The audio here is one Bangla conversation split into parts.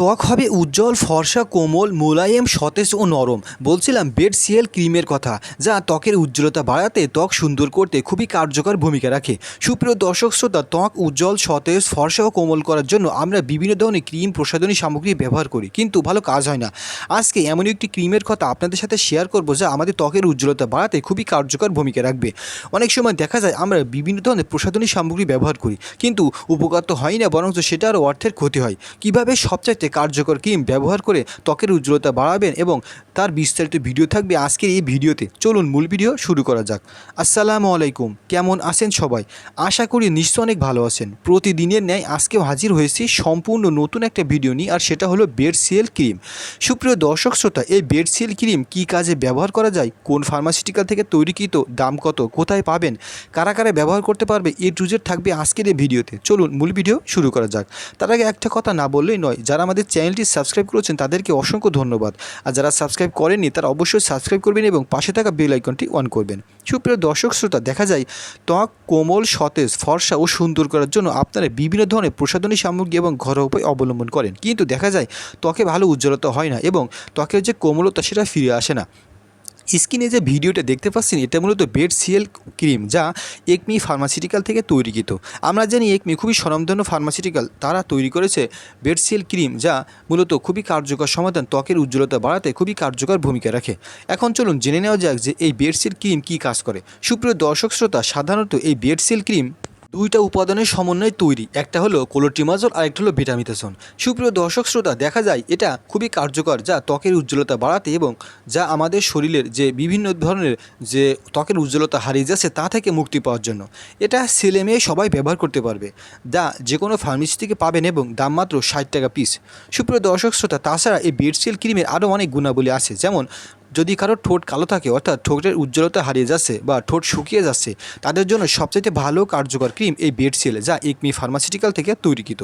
ত্বক হবে উজ্জ্বল, ফর্সা, কোমল, মোলায়েম, সতেজ ও নরম। বলছিলাম বেড সিএল ক্রিমের কথা, যা ত্বকের উজ্জ্বলতা বাড়াতে ত্বক সুন্দর করতে খুবই কার্যকর ভূমিকা রাখে। সুপ্রিয় দর্শক, শ্রোতা, ত্বক উজ্জ্বল, সতেজ, ফর্সা ও কোমল করার জন্য আমরা বিভিন্ন ধরনের ক্রিম, প্রসাধনী সামগ্রী ব্যবহার করি, কিন্তু ভালো কাজ হয় না। আজকে এমন একটি ক্রিমের কথা আপনাদের সাথে শেয়ার করব, যা আমাদের ত্বকের উজ্জ্বলতা বাড়াতে খুবই কার্যকর ভূমিকা রাখবে। অনেক সময় দেখা যায় আমরা বিভিন্ন ধরনের প্রসাধনী সামগ্রী ব্যবহার করি, কিন্তু উপকার তো হয় না, বরঞ্চ সেটা আরও অর্থের ক্ষতি হয়। কীভাবে সবচাইতে কার্যকর ক্রিম ব্যবহার করে ত্বকের উজ্জ্বলতা বাড়াবেন এবং তার বিস্তারিত ভিডিও থাকবে আজকের এই ভিডিওতে চলুন মূল ভিডিও শুরু করা যাক। আসসালামু আলাইকুম। কেমন আছেন সবাই? আশা করি নিশ্চয় অনেক ভালো আছেন। প্রতিদিনের ন্যায় আজকেও হাজির হয়েছি সম্পূর্ণ নতুন একটা ভিডিও নিয়ে, আর সেটা হলো বেড সিএল ক্রিম সুপ্রিয় দর্শক শ্রোতা, এই বেড সিএল ক্রিম কী কাজে ব্যবহার করা যায়? কোন ফার্মাসিউটিক্যাল থেকে তৈরিকৃত, দাম কত, কোথায় পাবেন? কারা কারা ব্যবহার করতে পারবে? এ টু জেড থাকবে আজকের এই ভিডিওতে চলুন মূল ভিডিও শুরু করা যাক। তার আগে একটা কথা না বললেই নয়, যারা আমাদের চ্যানেলটি সাবস্ক্রাইব করেছেন তাদেরকে অসংখ্য ধন্যবাদ। আর যারা সাবস্ক্রাইব করেননি, তারা অবশ্যই সাবস্ক্রাইব করবেন এবং পাশে থাকা বেল আইকনটি অন করবেন। সুপ্রিয় দর্শক শ্রোতা, দেখা যায়, ত্বক, কোমল, সতেজ, ফর্সা ও সুন্দর করার জন্য আপনারা বিভিন্ন ধরনের প্রসাধনী সামগ্রী এবং ঘরোয়া উপায় অবলম্বন করেন। কিন্তু দেখা যায়, ত্বকে ভালো উজ্জ্বলতা হয় না এবং ত্বকের যে কোমলতা, সেটা ফিরে আসে না। স্ক্রিনে যে ভিডিওটা দেখতে পাচ্ছেন, এটা মূলত বেড সিএল ক্রিম যা একমি ফার্মাসিউটিক্যাল থেকে তৈরিকৃত আমরা জানি একমি খুবই স্বনামধন্য ফার্মাসিউটিক্যাল। তারা তৈরি করেছে বেড সিএল ক্রিম যা মূলত খুবই কার্যকর সমাধান, ত্বকের উজ্জ্বলতা বাড়াতে খুবই কার্যকর ভূমিকা রাখে। এখন চলুন জেনে নেওয়া যাক যে এই বেড সিএল ক্রিম কী কাজ করে। সুপ্রিয় দর্শক শ্রোতা, সাধারণত এই বেড সিএল ক্রিম দুইটা উপাদানের সমন্বয়ে তৈরি। একটা হলো কোলোট্রিমাজল আর একটা হলো ভিটামিথাসন সুপ্রিয় দর্শক শ্রোতা, দেখা যায় এটা খুবই কার্যকর, যা ত্বকের উজ্জ্বলতা বাড়াতে এবং যা আমাদের শরীরের যে বিভিন্ন ধরনের যে ত্বকের উজ্জ্বলতা হারিয়ে যাচ্ছে, তা থেকে মুক্তি পাওয়ার জন্য। এটা ছেলে মেয়ে সবাই ব্যবহার করতে পারবে, যা যে কোনো ফার্মেসি থেকে পাবেন এবং দাম মাত্র ষাট টাকা পিস। সুপ্রিয় দর্শক শ্রোতা, তাছাড়া এই বেডসিল ক্রিমের আরও অনেক গুণাবলী আছে, যেমন যদি কারও ঠোঁট কালো থাকে, অর্থাৎ ঠোঁটের উজ্জ্বলতা হারিয়ে যাচ্ছে বা ঠোঁট শুকিয়ে যাচ্ছে, তাদের জন্য সবচেয়ে ভালো কার্যকর ক্রিম এই বেড সেল যা একমি ফার্মাসিউটিক্যাল থেকে তৈরিকৃত।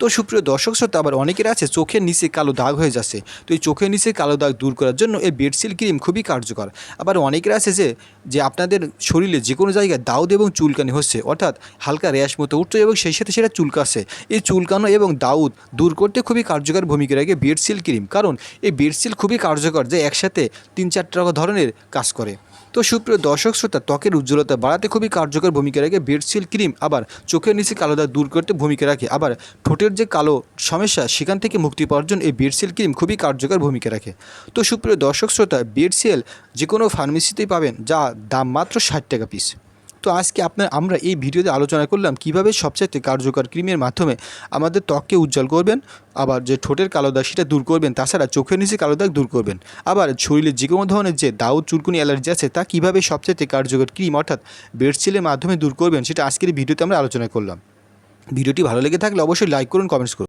তো সুপ্রিয় দর্শক শ্রোতা, আবার অনেকের আছে চোখের নিচে কালো দাগ হয়ে যাচ্ছে। তো এই চোখের নিচে কালো দাগ দূর করার জন্য এই বেড সিল ক্রিম খুবই কার্যকর। আবার অনেকের আছে যে যে আপনাদের শরীরে যে কোনো জায়গায় দাউদ এবং চুলকানি হচ্ছে, অর্থাৎ হালকা র্যাশ মতো উঠছে এবং সেই সাথে সেটা চুলকাচ্ছে। এই চুলকানো এবং দাউদ দূর করতে খুবই কার্যকর ভূমিকা রাখে বেড সিল ক্রিম। কারণ এই বেড সিল খুবই কার্যকর যে একসাথে তিন চারটা ধরনের কাজ করে। তো সুপ্রিয় দর্শক শ্রোতা, ত্বকের উজ্জ্বলতা বাড়াতে খুবই কার্যকর ভূমিকা রাখে বেডসিল ক্রিম আবার চোখের নিচে কালো দাগ দূর করতে ভূমিকা রাখে। আবার ঠোঁটের যে কালো সমস্যা, সেখান থেকে মুক্তি পাওয়ার জন্য এই বেডসিল ক্রিম খুবই কার্যকর ভূমিকা রাখে। তো সুপ্রিয় দর্শক শ্রোতা বেডসিল যে কোনো ফার্মেসিতেই পাবেন, যা দাম মাত্র ষাট টাকা পিস তো আজকে আপনার, আমরা এই ভিডিওতে আলোচনা করলাম কীভাবে সবচাইতে কার্যকর ক্রিমের মাধ্যমে আমাদের ত্বককে উজ্জ্বল করবেন, আবার যে ঠোঁটের কালো দাগ সেটা দূর করবেন, তাছাড়া চোখের নিচে কালো দাগ দূর করবেন, আবার শরীরে যে কোনো ধরনের যে দাউদ, চুলকুনি, অ্যালার্জি আছে, তা কীভাবে সবচাইতে কার্যকর ক্রিম অর্থাৎ বেডসিলের মাধ্যমে দূর করবেন, সেটা আজকের ভিডিওতে আমরা আলোচনা করলাম। ভিডিওটি ভালো লেগে থাকলে অবশ্যই লাইক করুন, কমেন্টস করুন।